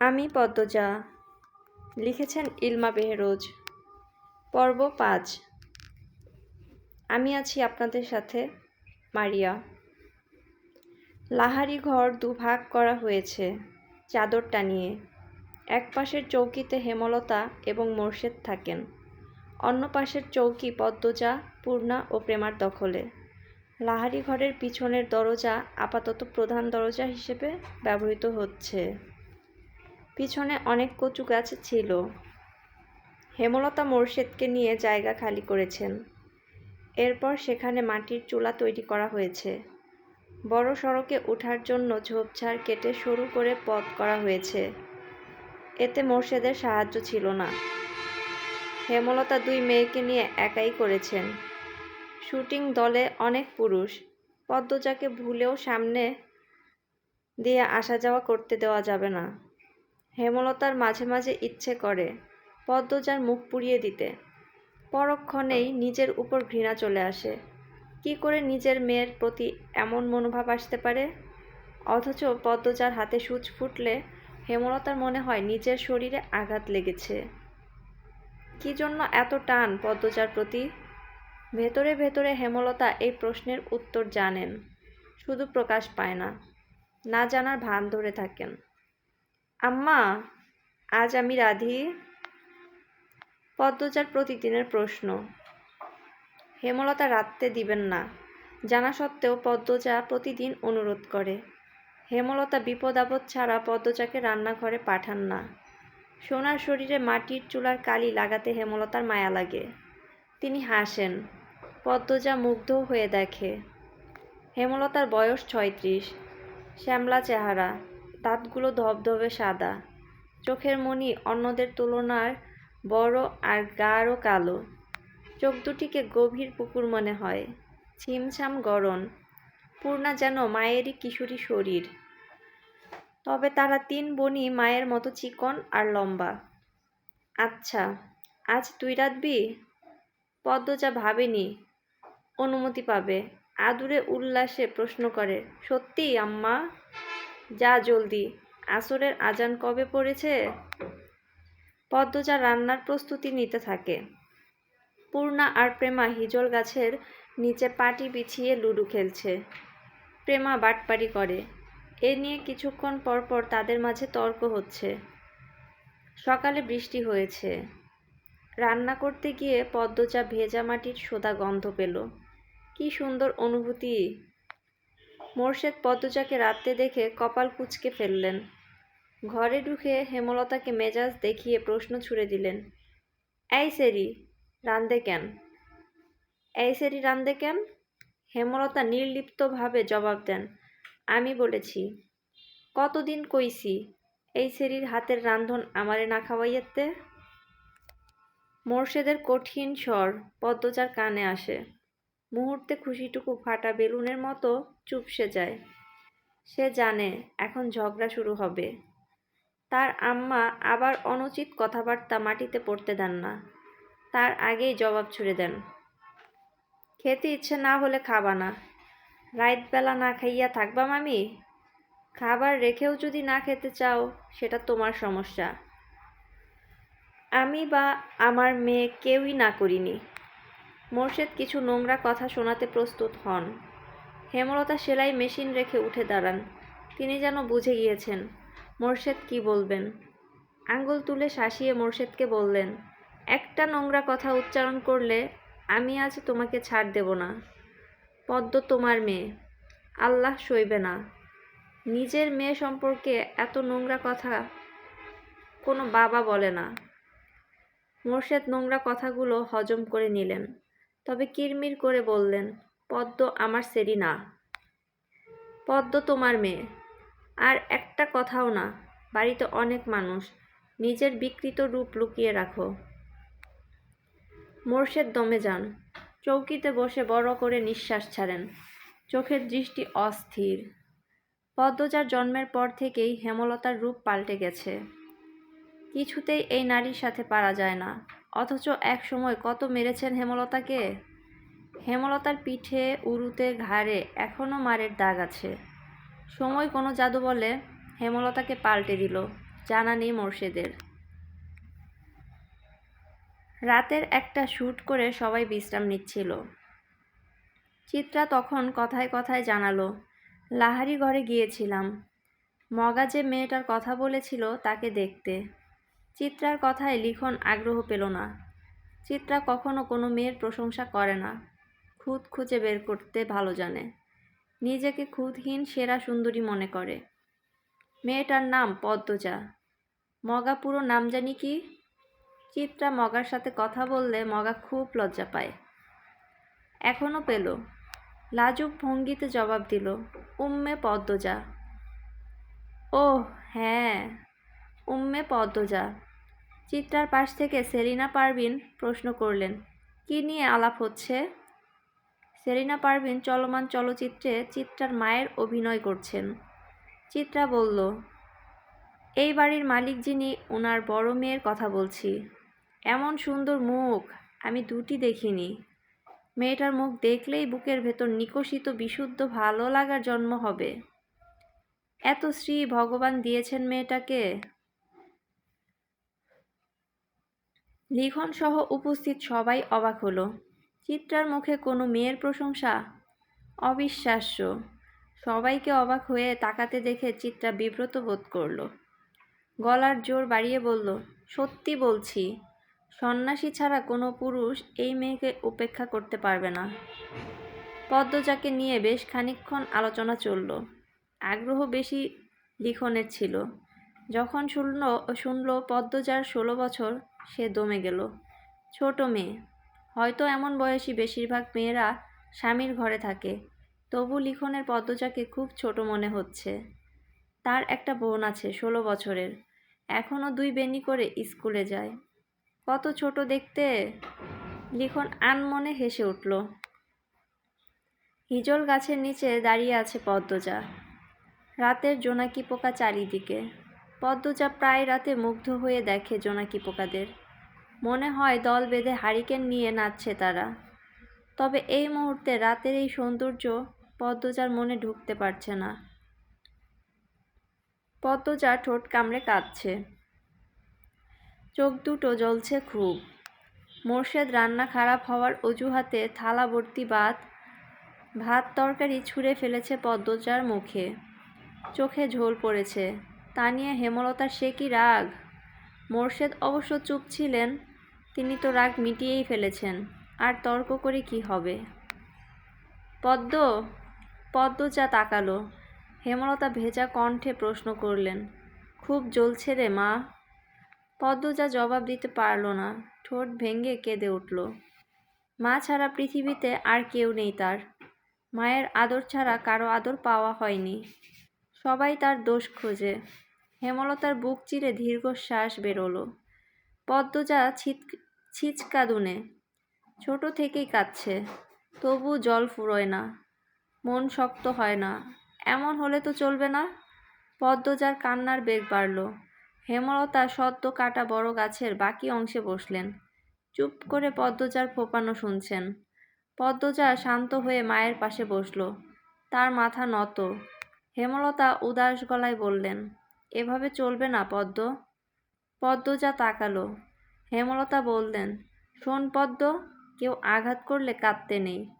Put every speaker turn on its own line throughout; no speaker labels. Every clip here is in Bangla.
আমি পদ্মজা। লিখেছেন ইলমা বেহরোজ। পর্ব পাঁচ। আমি আছি আপনাদের সাথে, মারিয়া। লাহারি ঘর দুভাগ করা হয়েছে চাদর টানিয়ে এক পাশের চৌকিতে হেমলতা এবং মোর্শেদ থাকেন। অন্য পাশের চৌকি পদ্মজা, পূর্ণা ও প্রেমার দখলে। লাহারি ঘরের পিছনের দরজা আপাতত প্রধান দরজা হিসেবে ব্যবহৃত হচ্ছে। পিছনে অনেক কচু গাছ ছিল। হেমলতা মোর্শেদকে নিয়ে জায়গা খালি করেছেন। এরপর সেখানে মাটির চুলা তৈরি করা হয়েছে। বড় সড়কে ওঠার জন্য ঝোপঝাড় কেটে সরু করে পথ করা হয়েছে। এতে মোর্শেদের সাহায্য ছিল না। হেমলতা দুই মেয়েকে নিয়ে একাই করেছেন। শুটিং দলে অনেক পুরুষ। পদ্মজাকে ভুলেও সামনে দিয়ে আসা যাওয়া করতে দেওয়া যাবে না। হেমলতার মাঝে মাঝে ইচ্ছে করে পদ্মজার মুখ পুড়িয়ে দিতে। পরক্ষণেই নিজের উপর ঘৃণা চলে আসে। কি করে নিজের মেয়ের প্রতি এমন মনোভাব আসতে পারে? অথচ পদ্মজার হাতে সূচ ফুটলে হেমলতার মনে হয় নিজের শরীরে আঘাত লেগেছে। কি জন্য এত টান পদ্মজার প্রতি? ভেতরে ভেতরে হেমলতা এই প্রশ্নের উত্তর জানেন। শুধু প্রকাশ পায় না না জানার ভান ধরে থাকেন। আম্মা, আজ আমি রাধি। পদ্মজার প্রতিদিনের প্রশ্ন। হেমলতা রাখতে দিবেন না। জানা সত্ত্বেও পদ্মজা প্রতিদিন অনুরোধ করে। হেমলতা বিপদ আপদ ছাড়া পদ্মজাকে রান্নাঘরে পাঠান না। সোনার শরীরে মাটির চুলার কালি লাগাতে হেমলতার মায়া লাগে। তিনি হাসেন। পদ্মজা মুগ্ধ হয়ে দেখে। হেমলতার বয়স ছয়ত্রিশ। শ্যামলা চেহারা। দাঁতগুলো ধবধবে সাদা। চোখের মণি অন্যদের তুলনার বড় আর গাঢ় কালো। চোখ দুটিকে গভীর পুকুর মনে হয়। ছিমছাম গরম পূর্ণা যেন মায়েরই কিশোরী শরীর। তবে তারা তিন বোনই মায়ের মতো চিকন আর লম্বা। আচ্ছা আজ তুই রাতবি পদ্মজা ভাবেনি, অনুমতি পাবে। আদুরে উল্লাসে প্রশ্ন করে সত্যি আম্মা? যা জলদি। আসরের আজান কবে পড়েছে? পদ্মজা রান্নার প্রস্তুতি নিতে থাকে। পূর্ণা আর প্রেমা হিজল গাছের নিচে পাটি বিছিয়ে লুডু খেলছে। প্রেমা বাটপারি করে। এ নিয়ে কিছুক্ষণ পর পর তাদের মাঝে তর্ক হচ্ছে। সকালে বৃষ্টি হয়েছে। রান্না করতে গিয়ে পদ্মজা ভেজা মাটির সোদা গন্ধ পেল। কি সুন্দর অনুভূতি! মোর্শেদ পদ্মজাকে রাত্রে দেখে কপাল কুচকে ফেললেন। ঘরে ঢুকে হেমলতাকে মেজাজ দেখিয়ে প্রশ্ন ছুড়ে দিলেন, এই সেরি, রান্দে কেন? এই সেরি, রান্দে কেন? হেমলতা নির্লিপ্তভাবে জবাব দেন, আমি বলেছি, কতদিন কইছি, এই সেরির হাতের রান্ধন আমারে না খাওয়াইয়াতে? মোর্শেদের কঠিন স্বর পদ্মজার কানে আসে। মুহূর্তে খুশিটুকু ফাটা বেলুনের মতো চুপসে যায়। সে জানে এখন ঝগড়া শুরু হবে। তার আম্মা আবার অনুচিত কথাবার্তা মাটিতে পড়তে দেন না। তার আগেই জবাব ছুড়ে দেন। খেতে ইচ্ছে না হলে খাবা না। রাতবেলা না খাইয়া থাকবা মামি? খাবার রেখেও যদি না খেতে চাও, সেটা তোমার সমস্যা। আমি বা আমার মেয়ে কেউই না করিনি। মোর্শেদ কিছু নোংরা কথা শোনাতে প্রস্তুত হন। হেমলতা সেলাই মেশিন রেখে উঠে দাঁড়ান। তিনি যেন বুঝে গিয়েছেন, মোর্শেদ কি বলবেন। আঙ্গুল তুলে শাসিয়ে মোর্শেদকে বললেন, একটা নোংরা কথা উচ্চারণ করলে আমি আজ তোমাকে ছাড় দেব না। পদ্ম তোমার মেয়ে, আল্লাহ সইবে না। নিজের মেয়ে সম্পর্কে এত নোংরা কথা কোনো বাবা বলে না। মোর্শেদ নোংরা কথাগুলো হজম করে নিলেন। তবে কিরমির করে বললেন, পদ্ম আমার সেরি না। পদ্ম তোমার মেয়ে। আর একটা কথাও না, বাড়িতে অনেক মানুষ, নিজের বিকৃত রূপ লুকিয়ে রাখো। মোর্শেদ দমে যান। চৌকিতে বসে বড় করে নিঃশ্বাস ছাড়েন। চোখের দৃষ্টি অস্থির। পদ্মজার জন্মের পর থেকেই হেমলতার রূপ পাল্টে গেছে। কিছুতেই এই নারীর সাথে পারা যায় না। অথচ এক সময় কত মেরেছেন হেমলতাকে? হেমলতার পিঠে উরুতে ঘাড়ে এখনও মারের দাগ আছে। সময় কোনো জাদু বলে হেমলতাকে পাল্টে দিল, জানা নেই মোর্শেদের। রাতের একটা শ্যুট করে সবাই বিশ্রাম নিচ্ছিল। চিত্রা তখন কথায় কথায় জানালো, লাহারি ঘরে গিয়েছিলাম। মগা যে মেয়েটার কথা বলেছিল তাকে দেখতে। চিত্রার কথায় লিখন আগ্রহ পেল না। চিত্রা কখনো কোনো মেয়ের প্রশংসা করে না। খুদ খুঁজে বের করতে ভালো জানে। নিজেকে খুদহীন সেরা সুন্দরী মনে করে। মেয়েটার নাম পদ্মজা। মগা পুরো নাম জানি কি? চিত্রা মগার সাথে কথা বললে মগা খুব লজ্জা পায়। এখনও পেল। লাজুক ভঙ্গিতে জবাব দিল, উম্মে পদ্মজা। ও হ্যাঁ। উম্মে পদ্মজা। চিত্রার পাশ থেকে সেলিনা পারভিন প্রশ্ন করলেন, কি নিয়ে আলাপ হচ্ছে? সেলিনা পারভিন চলমান চলচ্চিত্রে চিত্রার মায়ের অভিনয় করছেন। চিত্রা বলল, এই বাড়ির মালিক যিনি ওনার বড় মেয়ের কথা বলছি। এমন সুন্দর মুখ, আমি দুটি দেখিনি। মেয়েটার মুখ দেখলেই বুকের ভেতর নিকষিত বিশুদ্ধ ভালো লাগার জন্ম হবে। এত শ্রী ভগবান দিয়েছেন মেয়েটাকে। লিখন সহ উপস্থিত সবাই অবাক হলো। চিত্রার মুখে কোনো মেয়ের প্রশংসা? অবিশ্বাস্য। সবাইকে অবাক হয়ে তাকাতে দেখে চিত্রা বিব্রত বোধ করল। গলার জোর বাড়িয়ে বলল, সত্যি বলছি, সন্ন্যাসী ছাড়া কোনো পুরুষ এই মেয়েকে উপেক্ষা করতে পারবে না। পদ্মজাকে নিয়ে বেশ খানিকক্ষণ আলোচনা চলল। আগ্রহ বেশি লিখনের ছিল। যখন শুনল শুনল পদ্মজার ষোলো বছর সে দমে গেল। ছোট মেয়ে, হয়তো এমন বয়সী বেশিরভাগ মেয়েরা স্বামীর ঘরে থাকে। তবু লিখনের পদ্মজাকে খুব ছোট মনে হচ্ছে। তার একটা বোন আছে ষোলো বছরের। এখনও দুই বেনি করে স্কুলে যায়। কত ছোট দেখতে? লিখন আনমনে হেসে উঠল। হিজল গাছের নিচে দাঁড়িয়ে আছে পদ্মজা। রাতের জোনাকি পোকা চারিদিকে। পদ্মজা প্রায় রাতে মুগ্ধ হয়ে দেখে জোনাকি পোকাদের। মনে হয় দল বেঁধে হারিকেন নিয়ে নাচছে তারা। তবে এই মুহূর্তে রাতের এই সৌন্দর্য পদ্মজার মনে ঢুকতে পারছে না। পদ্মজা ঠোঁট কামড়ে কাঁদছে। চোখ দুটো জ্বলছে খুব। মোর্শেদ রান্না খারাপ হওয়ার অজুহাতে থালা ভর্তি ভাত ভাত তরকারি ছুঁড়ে ফেলেছে পদ্মজার মুখে। চোখে ঝোল পড়েছে। তা নিয়ে হেমলতার সে কি রাগ? মোর্শেদ অবশ্য চুপ ছিলেন, তিনি তো রাগ মিটিয়েই ফেলেছেন, আর তর্ক করে কি হবে? পদ্ম পদ্ম যা তাকালো। হেমলতা ভেজা কণ্ঠে প্রশ্ন করলেন, খুব জ্বলছে রে মা। পদ্ম যা জবাব দিতে পারল না, ঠোঁট ভেঙে কেঁদে উঠল। মা ছাড়া পৃথিবীতে আর কেউ নেই তার। মায়ের আদর ছাড়া কারও আদর পাওয়া হয়নি। সবাই তার দোষ খোঁজে। হেমলতার বুক চিরে দীর্ঘশ্বাস বেরোলো। পদ্মজা ছিট ছিচকাদুনে, ছোট থেকেই কাঁদছে, তবু জল ফুরোয় না, মন শক্ত হয় না, এমন হলে তো চলবে না? পদ্মজার কান্নার বেগ বাড়ল। হেমলতা সদ্য কাটা বড় গাছের বাকি অংশে বসলেন। চুপ করে পদ্মজার ফোপানো শুনছেন। পদ্মজা শান্ত হয়ে মায়ের পাশে বসল। তার মাথা নত। হেমলতা উদাস গলায় বললেন, এভাবে চলবে না পদ্ম। পদ্মজা তাকালো। হেমলতা বললেন, শোন পদ্ম, কেউ আঘাত করলে কাঁদতে নেই।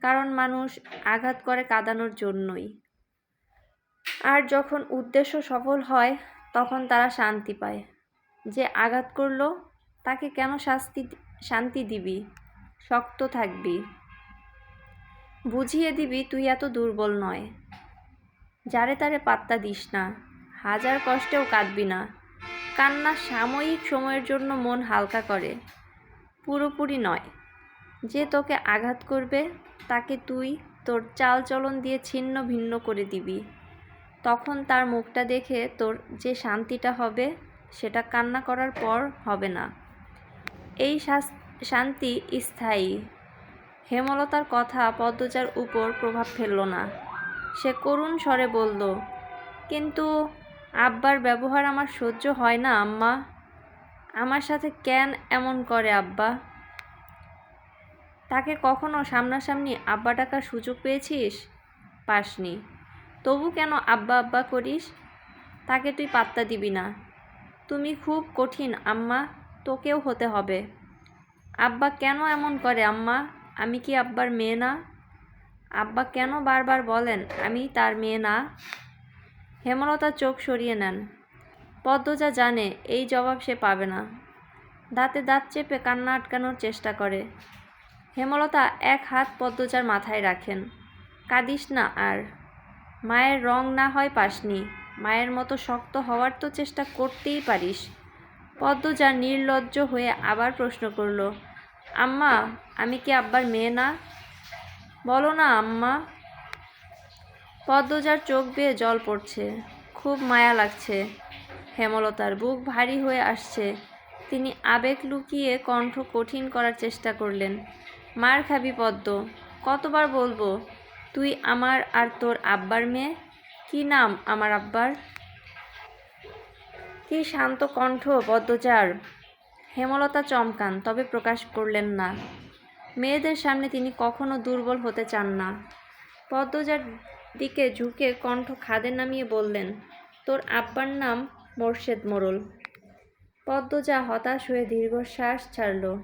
কারণ মানুষ আঘাত করে কাঁদানোর জন্যই। আর যখন উদ্দেশ্য সফল হয়, তখন তারা শান্তি পায়। যে আঘাত করল, তাকে কেন শাস্তি শান্তি দিবি? শক্ত থাকবি। বুঝিয়ে দিবি তুই এত দুর্বল নয়। যারে তারে পাত্তা দিস না। হাজার কষ্টেও কাঁদবি না। কান্না সাময়িক সময়ের জন্য মন হালকা করে। পুরোপুরি নয়। যে তোকে আঘাত করবে, তাকে তুই তোর চাল চলন দিয়ে ছিন্ন ভিন্ন করে দিবি। তখন তার মুখটা দেখে তোর যে শান্তিটা হবে, সেটা কান্না করার পর হবে না। এই শান্তি স্থায়ী। হেমলতার কথা পদ্মজার উপর প্রভাব ফেলল না। সে করুণ স্বরে বলল, কিন্তু আব্বার ব্যবহার আমার সহ্য হয় না, আম্মা। আমার সাথে কেন এমন করে আব্বা? তাকে কখনো সামনাসামনি আব্বা ডাকার সুযোগ পেয়েছিস? পাসনি। তবু কেন আব্বা আব্বা করিস? তাকে তুই পাত্তা দিবি না। তুমি খুব কঠিন, আম্মা। তোকেও হতে হবে। আব্বা কেন এমন করে, আম্মা? আমি কি আব্বার মেয়ে না? আব্বা কেন বারবার বলেন, আমি তার মেয়ে না? হেমলতা চোখ সরিয়ে নেন। পদ্মজা জানে, এই জবাব সে পাবে না। দাঁতে দাঁত চেপে কান্না আটকানোর চেষ্টা করে। হেমলতা এক হাত পদ্মজার মাথায় রাখেন। কাঁদিস না আর। মায়ের রং না হয় পাসনি। মায়ের মতো শক্ত হওয়ার তো চেষ্টা করতেই পারিস। পদ্মজা নির্লজ্জ হয়ে আবার প্রশ্ন করল, আম্মা, আমি কি আব্বার মেয়ে না? বলো না, আম্মা। পদ্মজার চোখ বেয়ে জল পড়ছে। খুব মায়া লাগছে। হেমলতার বুক ভারী হয়ে আসছে। তিনি আবেগ লুকিয়ে কণ্ঠ কঠিন করার চেষ্টা করলেন। মার খাবি পদ্ম, কতবার বলব? তুই আমার আর তোর আব্বার মেয়ে? কি নাম আমার আব্বার? কি শান্ত কণ্ঠ পদ্মচার হেমলতা চমকান, তবে প্রকাশ করলেন না। মেয়েদের সামনে তিনি কখনো দুর্বল হতে চান না। পদ্মজার দিকে ঝুঁকে কণ্ঠ খাদে নামিয়ে বললেন, তোর আব্বার নাম মোর্শেদ মোড়ল পদ্মজা হতাশ হয়ে দীর্ঘশ্বাস ছাড়ল।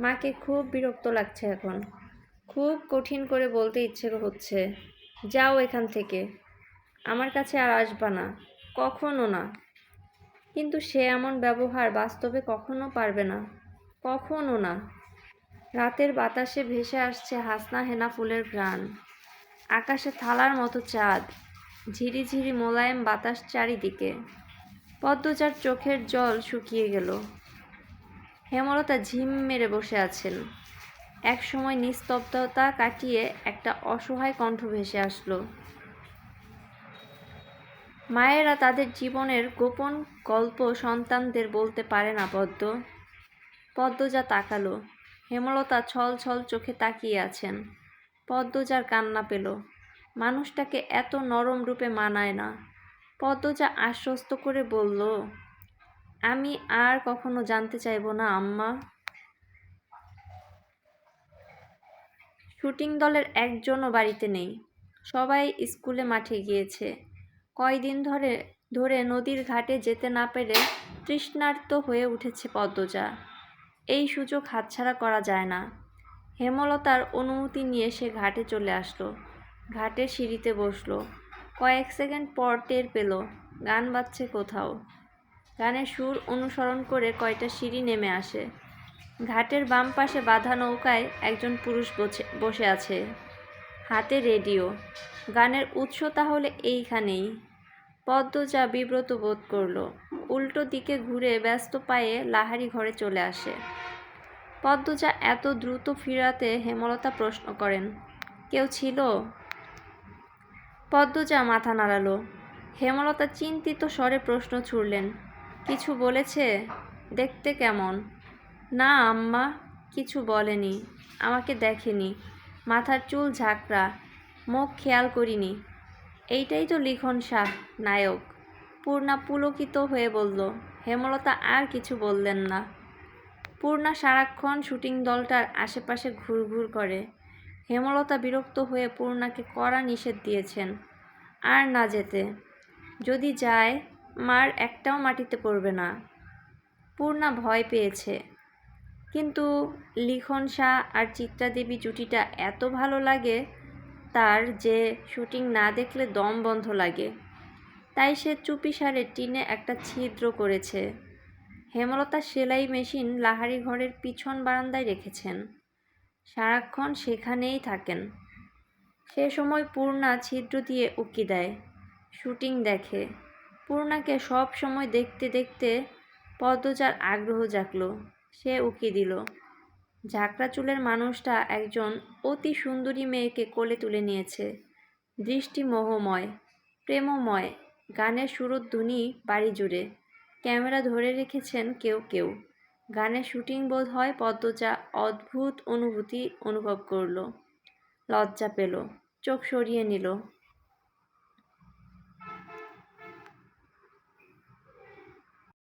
মাকে খুব বিরক্ত লাগছে এখন। খুব কঠিন করে বলতে ইচ্ছে হচ্ছে, যাও এখান থেকে। আমার কাছে আর আসবা না। কখনো না। কিন্তু সে এমন ব্যবহার বাস্তবে কখনো পারবে না। কখনো না। রাতের বাতাসে ভেসে আসছে হাসনা হেনা ফুলের ঘ্রাণ। আকাশে থালার মতো চাঁদ ঝিরিঝিরি মোলায়েম বাতাস চারিদিকে। পদ্মচার চোখের জল শুকিয়ে গেল। হেমলতা ঝিম মেরে বসে আছেন। এক সময় নিস্তব্ধতা কাটিয়ে একটা অসহায় কণ্ঠ ভেসে আসলো। মায়েরা তাদের জীবনের গোপন গল্প সন্তানদের বলতে পারে না পদ্ম। পদ্ম যা তাকালো। হেমলতা ছল ছল চোখে তাকিয়ে আছেন। পদ্মজার কান্না পেল। মানুষটাকে এত নরম রূপে মানায় না। পদ্মজা আশ্বস্ত করে বলল, আমি আর কখনো জানতে চাইব না, আম্মা। শুটিং দলের একজনও বাড়িতে নেই। সবাই স্কুলে মাঠে গিয়েছে। কয়দিন ধরে ধরে নদীর ঘাটে যেতে না পেরে তৃষ্ণার্ত হয়ে উঠেছে পদ্মজা। এই সুযোগ হাতছাড়া করা যায় না। হেমলতার অনুমতি নিয়ে সে ঘাটে চলে আসলো। ঘাটে সিঁড়িতে বসল। কয়েক সেকেন্ড পর টের পেল, গান বাজছে কোথাও। গানের সুর অনুসরণ করে কয়টা সিঁড়ি নেমে আসে। ঘাটের বাম পাশে বাঁধা নৌকায় একজন পুরুষ বসে আছে। হাতে রেডিও। গানের উৎস তাহলে এইখানেই। পদ্মজা বিব্রত বোধ করল। উল্টো দিকে ঘুরে ব্যস্ত পায়ে লাহারি ঘরে চলে আসে। পদ্মজা এত দ্রুত ফিরাতে হেমলতা প্রশ্ন করেন, কেউ ছিল? পদ্মজা মাথা নাড়ালো। হেমলতা চিন্তিত স্বরে প্রশ্ন ছুড়লেন, কিছু বলেছে? দেখতে কেমন? না, আম্মা, কিছু বলেনি, আমাকে দেখেনি, মাথার চুল ঝাঁকড়া, মুখ খেয়াল করিনি। এইটাই তো লিখন শাহ, নায়ক। পূর্ণা পুলকিত হয়ে বলল, হেমলতা আর কিছু বললেন না। পূর্ণা সারাক্ষণ শুটিং দলটার আশেপাশে ঘুরঘুর করে। হেমলতা বিরক্ত হয়ে পূর্ণাকে কড়া নিষেধ দিয়েছেন, আর না যেতে। যদি যায়, মার একটাও মাটিতে পড়বে না। পূর্ণা ভয় পেয়েছে। কিন্তু লিখন শাহ আর চিত্রা দেবী জুটিটা এত ভালো লাগে তার যে শুটিং না দেখলে দম বন্ধ লাগে। তাই সে চুপিসারে টিনে একটা ছিদ্র করেছে। হেমলতা সেলাই মেশিন লাহারি ঘরের পিছন বারান্দায় রেখেছেন। সারাক্ষণ সেখানেই থাকেন। সে সময় পূর্ণা ছিদ্র দিয়ে উকি দেয়। শুটিং দেখে। পূর্ণাকে সব সময় দেখতে দেখতে পদ্মজার আগ্রহ জাগল। সে উকি দিল। ঝাঁকড়া চুলের মানুষটা একজন অতি সুন্দরী মেয়েকে কোলে তুলে নিয়েছে। দৃষ্টি মোহময় প্রেমময়, গানের সুরধ্বনি বাড়ি জুড়ে। ক্যামেরা ধরে রেখেছেন কেউ কেউ। গানের শুটিং বোধ হয় পদ্মচা অদ্ভুত অনুভূতি অনুভব করল। লজ্জা পেল, চোখ সরিয়ে নিল।